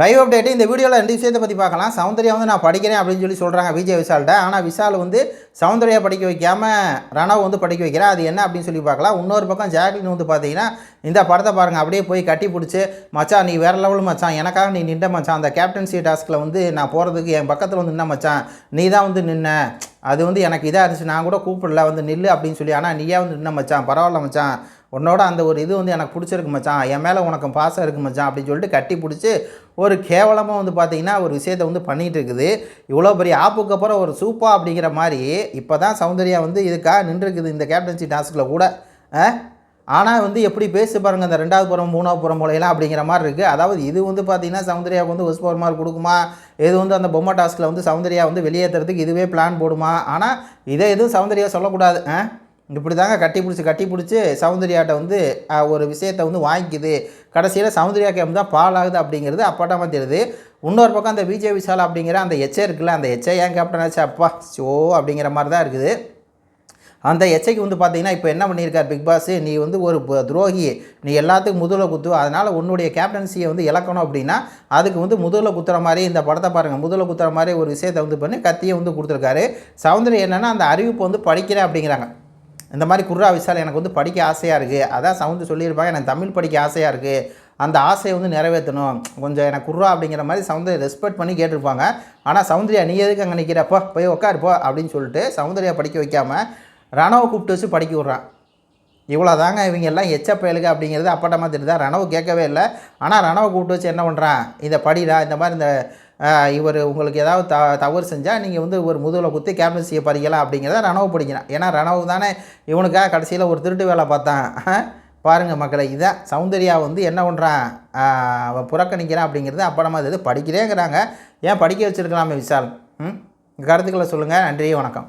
Live update இந்த வீடியோவில் ரெண்டு விஷயத்தை பற்றி பார்க்கலாம். சௌந்தர்யா வந்து நான் படிக்கிறேன் அப்படின்னு சொல்லி சொல்கிறாங்க விஜய் விஷால்கிட்ட. ஆனால் விஷால் வந்து சௌந்தர்யா படிக்க வைக்காமல் ரணவ் வந்து படிக்க வைக்கிறா. அது என்ன அப்படின்னு சொல்லி பார்க்கலாம். இன்னொரு பக்கம் ஜாக்லின் வந்து பார்த்தீங்கன்னா இந்த படத்தை பாருங்கள் அப்படியே போய் கட்டி பிடிச்சி மச்சான் நீ வேறு லெவல் மச்சான். எனக்காக நீ நின்ற மச்சான். அந்த கேப்டன்சி டாஸ்கில் வந்து நான் போகிறதுக்கு என் பக்கத்தில் வந்து நின்ன மச்சான். நீ தான் வந்து நின்ன. அது வந்து எனக்கு இதாக இருந்துச்சு. நான் கூட கூப்பிடல வந்து நில்லு அப்படின்னு சொல்லி. ஆனால் நீயே வந்து நின்ன மச்சான் பரவாயில்ல மச்சான். உன்னோட அந்த ஒரு இது வந்து எனக்கு பிடிச்சிருக்கு மச்சான். என் மேலே உனக்கு பாசம் இருக்கு மச்சான் அப்படின்னு சொல்லிட்டு கட்டி பிடிச்சி ஒரு கேவலமாக வந்து பார்த்தீங்கன்னா ஒரு விஷயத்தை வந்து பண்ணிகிட்டு இருக்குது. இவ்வளோ பெரிய ஆப்புக்கு அப்புறம் ஒரு சூப்பா அப்படிங்கிற மாதிரி இப்போ தான் சௌந்தர்யா வந்து இதுக்காக நின்றுருக்குது இந்த கேப்டன்சி டாஸ்கில் கூட. ஆ? ஆனால் வந்து எப்படி பேசு பாருங்கள் அந்த ரெண்டாவது புறம் மூணாவது புறம் போலையெல்லாம் அப்படிங்கிற மாதிரி இருக்குது அதாவது இது வந்து பார்த்தீங்கன்னா சௌந்தர்யாவுக்கு வந்து ஒஸ்போர் மார்க் கொடுக்குமா? இது வந்து அந்த பொம்மை டாஸ்கில் வந்து சௌந்தர்யா வந்து வெளியேற்றுறதுக்கு இதுவே பிளான் போடுமா? ஆனால் இதை எதுவும் சௌந்தர்யா சொல்லக்கூடாது. ஆ? இப்படி தாங்க கட்டி பிடிச்சி கட்டி பிடிச்சி சௌந்தர்யாட்ட வந்து ஒரு விஷயத்தை வந்து வாங்கிக்குது. கடைசியில் சௌந்தர்யா கேம் தான் பால் ஆகுது அப்படிங்கிறது அப்பாட்டமாக தெரியுது. இன்னொரு பக்கம் அந்த விஜய் விஷால் அப்படிங்கிற அந்த எச்சை இருக்குல்ல அந்த எச்சை ஏன் கேப்டன் ஆச்சு? அப்பா ஷோ அப்படிங்கிற மாதிரி தான் இருக்குது. அந்த எச்சைக்கு வந்து பார்த்தீங்கன்னா இப்போ என்ன பண்ணியிருக்கார் பிக் பாஸ்? நீ வந்து ஒரு துரோகி. நீ எல்லாத்துக்கும் முதுகில் குத்து. அதனால் உன்னுடைய கேப்டன்சியை வந்து இழக்கணும் அப்படின்னா அதுக்கு வந்து முதுகில் குத்துற மாதிரி இந்த படத்தை பாருங்கள் முதுகில் குத்துற மாதிரி ஒரு விஷயத்தை வந்து பண்ணி கத்தியை வந்து கொடுத்துருக்காரு. சௌந்தர்யம் என்னென்னா அந்த அறிவிப்பு வந்து படிக்கிறேன் அப்படிங்கிறாங்க. இந்த மாதிரி குர்ரா விஷால் எனக்கு வந்து படிக்க ஆசையாக இருக்குது அதான் சவுண்டு சொல்லியிருப்பாங்க எனக்கு தமிழ் படிக்க ஆசையாக இருக்குது அந்த ஆசையை வந்து நிறைவேற்றணும். கொஞ்சம் எனக்கு குர்ரா அப்படிங்கிற மாதிரி சௌந்தர்யா ரெஸ்பெக்ட் பண்ணி கேட்டிருப்பாங்க. ஆனால் சௌந்தர்யா நீ எதுக்கு அங்கே நிற்கிறப்போ போய் உட்காருப்போ அப்படின்னு சொல்லிட்டு சௌந்தர்யா படிக்க வைக்காமல் ரணவை கூப்பிட்டு வச்சு படிக்க விட்றான் இவ்வளோ தாங்க இவங்க எல்லாம் எச்ச பயலுக அப்படிங்கிறது அப்பட்டமாக தெரியுதா? ரணவு கேட்கவே இல்லை. ஆனால் ரணவை கூப்பிட்டு வச்சு என்ன பண்ணுறான் இதை படிடா இந்த மாதிரி இந்த இவர் உங்களுக்கு ஏதாவது த தவறு செஞ்சால் நீங்கள் வந்து ஒரு முதுகில் குத்தி கேப்டன்சியை பறிக்கலாம் அப்படிங்கிறத ரணவு பிடிக்கிறான். ஏன்னா ரணவு தானே இவனுக்காக கடைசியில் ஒரு திருட்டு வேலை பார்த்தான். பாருங்கள் மக்களை இதான் சௌந்தர்யா வந்து என்ன பண்ணுறான் அவன் புறக்கணிக்கிறான் அப்படிங்கிறது அப்படமா இது படிக்கிறேங்கிறாங்க. ஏன் படிக்க வச்சுருக்கலாமே விஷால் ம்? கருத்துக்களை சொல்லுங்கள் நன்றி வணக்கம்.